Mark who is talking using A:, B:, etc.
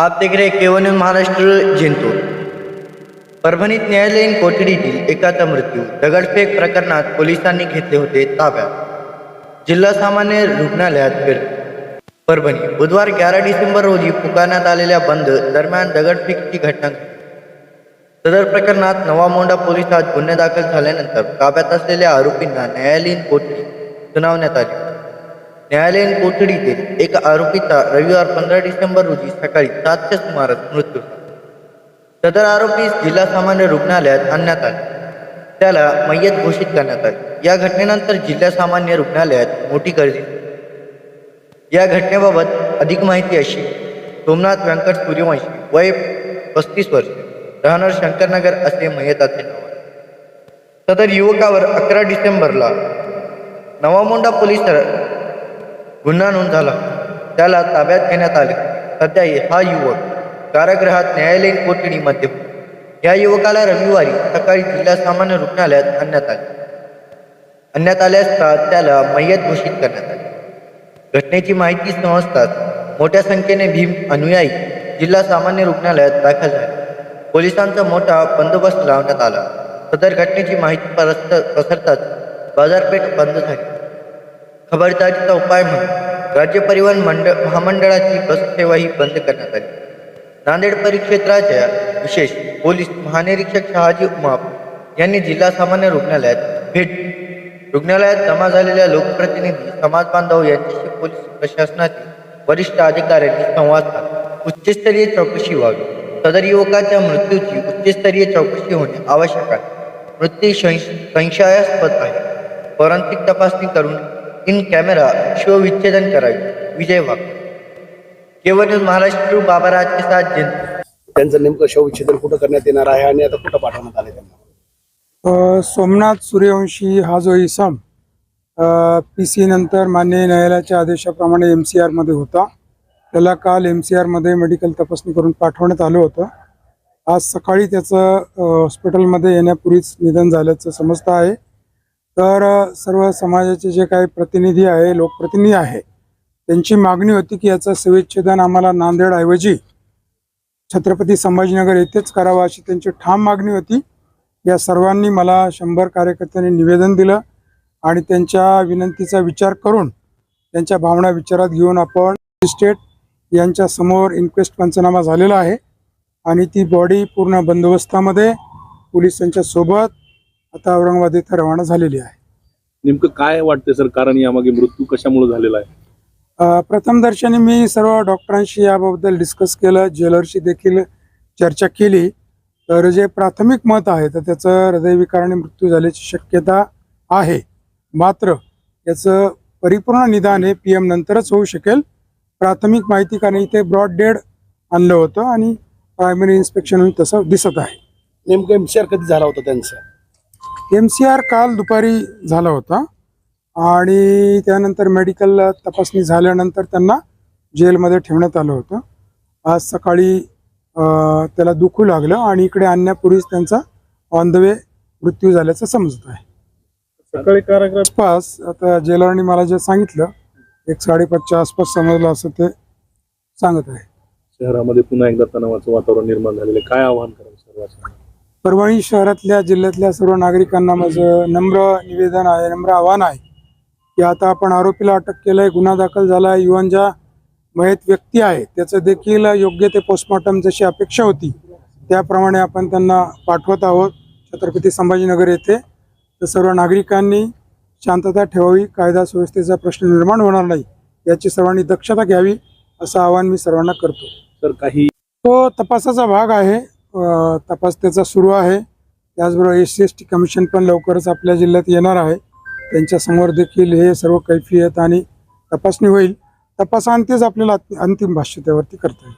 A: आप देख रहे केवन महाराष्ट्र जिंतूर परभणीत न्यायालयीन कोठडीतील एकाचा मृत्यू दगडफेक प्रकरणात पोलिसांनी घेतले होते ताब्यात। जिल्हा सामान्य रुग्णालयात फिर परभणी बुधवार ग्यारा डिसेंबर रोजी पुकारण्यात आलेल्या बंद दरम्यान दगडफेकची घटना सदर प्रकरणात नवा मोंडा पोलिसात गुन्हे दाखल झाल्यानंतर ताब्यात असलेल्या आरोपींना न्यायालयीन कोठडी सुनावण्यात आली. न्यायालयीन कोठडीतील एका आरोपीचा रविवार पंधरा डिसेंबर रोजी सकाळी सातच्या सुमारास मृत्यू झाला. सदर आरोपी जिल्हा सामान्य रुग्णालयात आणण्यात आले. त्याला मय्यत घोषित करण्यात आले. या घटनेनंतर जिल्हा सामान्य रुग्णालयात मोठी गर्दी या घटनेबाबत अधिक माहिती अशी सोमनाथ व्यंकट सूर्यवंशी वय पस्तीस वर्ष राहणार शंकरनगर असे मयताचे नाव सदर युवकावर अकरा डिसेंबरला नवामोंडा पोलीस गुन्हा नोंद झाला. त्याला ताब्यात घेण्यात आले. सध्या हा युवक कारागृहात न्यायालयीन कोठडीमध्ये या युवकाला रविवारी सकाळी जिल्हा सामान्य रुग्णालयात आणण्यात आले. आणण्यात आले असता त्याला मय्यत घोषित करण्यात आले. घटनेची माहिती समजताच मोठ्या संख्येने भीम अनुयायी जिल्हा सामान्य रुग्णालयात दाखल झाले. पोलिसांचा मोठा बंदोबस्त लावण्यात आला. सदर घटनेची माहिती परस्त पसरताच बाजारपेठ बंद झाली. खबरदारीचा उपाय म्हणून राज्य परिवहन मंडळ महामंडळाची बस सेवाही बंद करण्यात आली. नांदेड परिक्षेत्राच्या विशेष पोलीस महानिरीक्षक शहाजी उमाप यांनी जिल्हा सामान्य रुग्णालयात भेट रुग्णालयात जमा झालेल्या लोकप्रतिनिधी समाज बांधव यांच्याशी पोलीस प्रशासनातील वरिष्ठ अधिकाऱ्यांनी संवाद साधला. उच्चस्तरीय चौकशी व्हावी. सदर युवकाच्या मृत्यूची उच्चस्तरीय चौकशी होणे आवश्यक आहे. मृत्यू संशयास्पद आहे. फॉरेन्सिक तपासणी करून इन कॅमेरा शवविच्छेदन करावे विजय वाघ केवळ महाराष्ट्र बाबाराज के साथ जिंतूर
B: त्यांचं नेमकं शवविच्छेदन कुठं करण्यात येणार आहे आणि आता कुठं पाठवण्यात आले त्यांना?
C: अ, सोमनाथ सूर्यवंशी हा जो इसम पी सी नंतर मान्य न्यायालयाच्या आदेशाप्रमाणे एम सी आरमध्ये होता. त्याला काल एम सी आरमध्ये मेडिकल तपासणी करून पाठवण्यात आलं होतं. आज सकाळी त्याचं हॉस्पिटलमध्ये येण्यापूर्वीच निधन झाल्याचं समजतं आहे. तर सर्व समाजाचे जे काही प्रतिनिधी आहे लोकप्रतिनिधी आहे त्यांची मागणी होती की याचं शवविच्छेदन आम्हाला नांदेडऐवजी छत्रपती संभाजीनगर येथेच करावं अशी त्यांची ठाम मागणी होती. या सर्वांनी मला शंभर कार्यकर्त्यांनी निवेदन दिलं आणि त्यांच्या विनंतीचा विचार करून त्यांच्या भावना विचारात घेऊन आपण स्टेट यांच्या समोर इन्क्वेस्ट पंचनामा झालेला आहे आणि ती बॉडी पूर्ण बंदोबस्तामध्ये पोलिसांच्या सोबत आता औरंगाबाद इथं रवाना झालेली आहे.
D: नेमकं काय वाटतंय सर? कारण यामागे मृत्यू कशामुळे झालेला आहे?
C: अ, प्रथमदर्शनी मी सर्व डॉक्टरांशी याबाबत डिस्कस केलं ज्वेलरशी देखील चर्चा केली. तर जे प्राथमिक मत आहे तर त्याचं हृदयविकाराने मृत्यू झाल्याची शक्यता आहे. मात्र याचं परिपूर्ण निदान हे पी एम नंतरच होऊ शकेल. प्राथमिक माहिती कारण इथे ब्रॉड डेड आणलं होतं आणि प्रायमरी इन्स्पेक्शन तसं दिसत आहे.
B: नेमकं एमसीआर कधी झाला होता त्यांचा?
C: एम सी आर काल दुपारी झाला होता. आणि त्यानंतर मेडिकल तपासणी झाल्यानंतर त्यांना जेलमध्ये ठेवण्यात आलं होतं. आज सकाळी त्याला दुखू लागलं आणि इकडे आणण्यापूर्वीच त्यांचा ऑन द वे मृत्यू झाल्याचं समजत आहे.
D: सकाळी कारागृहात
C: आसपास आता जेलरनी मला जे सांगितलं एक साडेपाचच्या आसपास समजलं असं ते सांगत आहे.
D: शहरामध्ये पुन्हा एकदा तणावाचं वातावरण निर्माण झालेलं काय आव्हान कराल सर्वांना
C: परभणी शहरातल्या जिल्ह्यातल्या सर्व नागरिकांना माझं नम्र निवेदन आहे नम्र आव्हान आहे की आता आपण आरोपीला अटक केलंय गुन्हा दाखल झाला आहे युवन ज्या मयत व्यक्ती आहे त्याचं देखील योग्य ते पोस्टमॉर्टम जशी अपेक्षा होती त्याप्रमाणे आपण त्यांना पाठवत आहोत. छत्रपती संभाजीनगर येथे तर सर्व नागरिकांनी शांतता ठेवावी कायदा सुव्यवस्थेचा प्रश्न निर्माण होणार नाही याची सर्वांनी दक्षता घ्यावी असं आवाहन मी सर्वांना करतो.
D: तर काही
C: तो तपासाचा भाग आहे. तपास त्याचा सुरू आहे. त्याचबरोबर S C S T commission पण लवकरच आपल्या जिल्ह्यात येणार आहे. त्यांच्यासमोर देखील हे सर्व कैफियत आणि तपासणी होईल. तपासांतीच आपल्याला अंतिम भाष्य त्यावरती करता येईल.